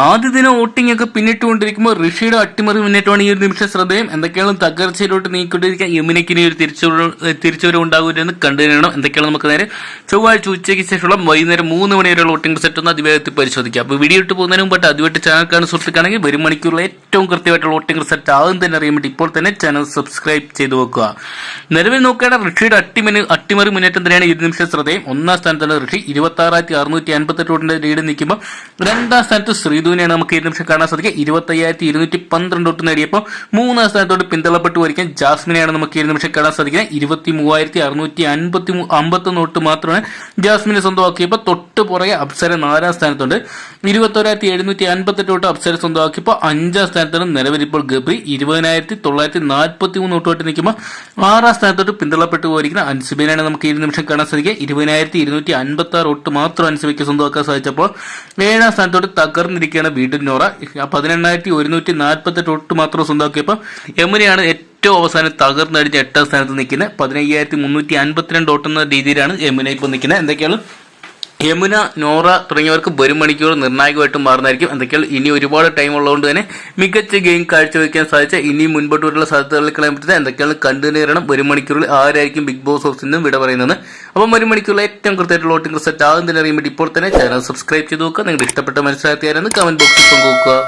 ആദ്യ ദിന വോട്ടിംഗ് ഒക്കെ പിന്നിട്ടുകൊണ്ടിരിക്കുമ്പോൾ ഋഷിയുടെ അട്ടിമറി മുന്നേറ്റമാണ് ഈ ഒരു നിമിഷം ശ്രദ്ധേയം. എന്തൊക്കെയാണ് തകർച്ചയിലോട്ട് നീക്കിക്കൊണ്ടിരിക്കുക യമുനയ്ക്കിനി ഒരു തിരിച്ചുവരവ് ഉണ്ടാകുമെന്ന് കണ്ടുതരണം എന്തൊക്കെയാണ് നമുക്ക് നേരെ ചൊവ്വാഴ്ച ഉച്ചയ്ക്ക് ശേഷമുള്ള വൈകുന്നേരം മൂന്ന് മണി വരെയുള്ള വോട്ടിംഗ് റിസൾട്ട് ഒന്ന് അതിവേഗത്തിൽ പരിശോധിക്കാം. അപ്പോൾ വീഡിയോ ഇട്ട് പോകുന്നതിന് മുമ്പ് അതുമായിട്ട് ചാനൽ കാണുന്ന സുഹൃത്തുക്കാണെങ്കിൽ വരും മണിക്കൂറിലെ ഏറ്റവും കൃത്യമായിട്ടുള്ള വോട്ടിംഗ് റിസൾട്ട് ആകും തന്നെ അറിയാൻ വേണ്ടി ഇപ്പോൾ തന്നെ ചാനൽ സബ്സ്ക്രൈബ് ചെയ്തു വെക്കുക. നിലവിൽ നോക്കുകയാണെങ്കിൽ ഋഷിയുടെ അട്ടിമറി അട്ടിമറി മുന്നേറ്റം തന്നെയാണ് ഒരു നിമിഷം ശ്രദ്ധേയം. ഒന്നാം സ്ഥാനത്താണ് ഋഷി. ഇരുപത്തി ആറായിരത്തി അറുന്നൂറ്റി അൻപത്തെട്ട് വോട്ടിന്റെ ലീഡ് നിൽക്കുമ്പോൾ രണ്ടാം സ്ഥാനത്ത് ശ്രീധുവിനെയാണ് നമുക്ക് ഈ നിമിഷം കാണാൻ സാധിക്കുക. ഇരുപത്തി അയ്യായിരത്തി ഇരുന്നൂറ്റി പന്ത്രണ്ട് തൊട്ട് നേടിയപ്പോൾ മൂന്നാം സ്ഥാനത്തോട്ട് പിന്തള്ളപ്പെട്ട് വരിക്കാൻ ജാസ്മിനെയാണ് നമുക്ക് ഈ നിമിഷം കാണാൻ സാധിക്കുന്നത് ഇരുപത്തി മൂവായിരത്തി അറുന്നൂറ്റി അൻപത്തി അമ്പത്തൊന്ന് തൊട്ട് മാത്രമാണ് ജാസ്മിനെ സ്വന്തമാക്കിയപ്പോൾ തൊട്ട് പുറകെ അപ്സര നാലാം സ്ഥാനത്തുണ്ട്. ഇരുപത്തൊരായിരത്തി എഴുന്നൂറ്റി അൻപത്തെട്ട് തൊട്ട് അപ്സര സ്വന്തമാക്കിയപ്പോൾ അഞ്ചാം സ്ഥാനത്താണ് നിലവിൽ ഇപ്പോൾ ഗബ്രി. ഇരുപതിനായിരത്തി തൊള്ളായിരത്തി നാൽപ്പത്തി മൂന്ന് തൊട്ട് നിൽക്കുമ്പോൾ ആറാം സ്ഥാനത്തോട്ട് പിന്തള്ളപ്പെട്ട് പോയിരിക്കുന്ന അൻസിബിനാണ് നമുക്ക് ഈ നിമിഷം കാണാൻ സാധിക്കുക. ഇരുപതിനായിരത്തി ഇരുന്നൂറ്റി അൻപത്തി ആറ് തൊട്ട് മാത്രം അൻസിബയ്ക്ക് സ്വന്തമാക്കാൻ സാധിച്ചപ്പോൾ ഏഴാം സ്ഥാനത്തോട്ട് തകർന്നിരിക്കുകയാണ് വീണ്ടും നോറ. പതിനെണ്ണായിരത്തി ഒരുന്നൂറ്റി നാൽപ്പത്തെട്ട് ഒട്ട് മാത്രം സ്വന്തമാക്കിയപ്പോൾ യമുനയാണ് ഏറ്റവും അവസാനം തകർന്നടിച്ച് എട്ടാം സ്ഥാനത്ത് നിൽക്കുന്നത്. പതിനയ്യായിരത്തി മുന്നൂറ്റി അൻപത്തിരണ്ട് വോട്ട് എന്ന രീതിയിലാണ് യമുന ഇപ്പോൾ നിൽക്കുന്നത്. എന്തൊക്കെയാണ് യമുന നോറ തുടങ്ങിയവർക്ക് വരും മണിക്കൂർ നിർണായകമായിട്ട് മാറുന്നതായിരിക്കും. എന്തൊക്കെയാണ് ഇനി ഒരുപാട് ടൈം ഉള്ളതുകൊണ്ട് തന്നെ മികച്ച ഗെയിം കാഴ്ചവെക്കാൻ സാധിച്ച ഇനി മുൻപോട്ട് വരുള്ള സാധ്യതകളിൽ കളയാൻ പറ്റുന്നത് എന്തൊക്കെയാണ് കണ്ടുനേരണം വരും മണിക്കൂറിൽ ആരായിരിക്കും ബിഗ് ബോസ് ഹൗസിൽ നിന്നും വിട പറയുന്നത്. അപ്പം വരും മണിക്കൂറിൽ ഏറ്റവും കൃത്യമായിട്ടുള്ള വോട്ടിംഗ് റിസൾട്ട് ആകുന്നതിന് അറിയാൻ ഇപ്പോൾ തന്നെ ചാനൽ സബ്സ്ക്രൈബ് ചെയ്ത് നോക്കുക. നിങ്ങളുടെ ഇഷ്ടപ്പെട്ട മനസ്സിലാക്കിയായിരുന്നു കമന്റ് ബോക്സിൽ പങ്കുവെക്കുക.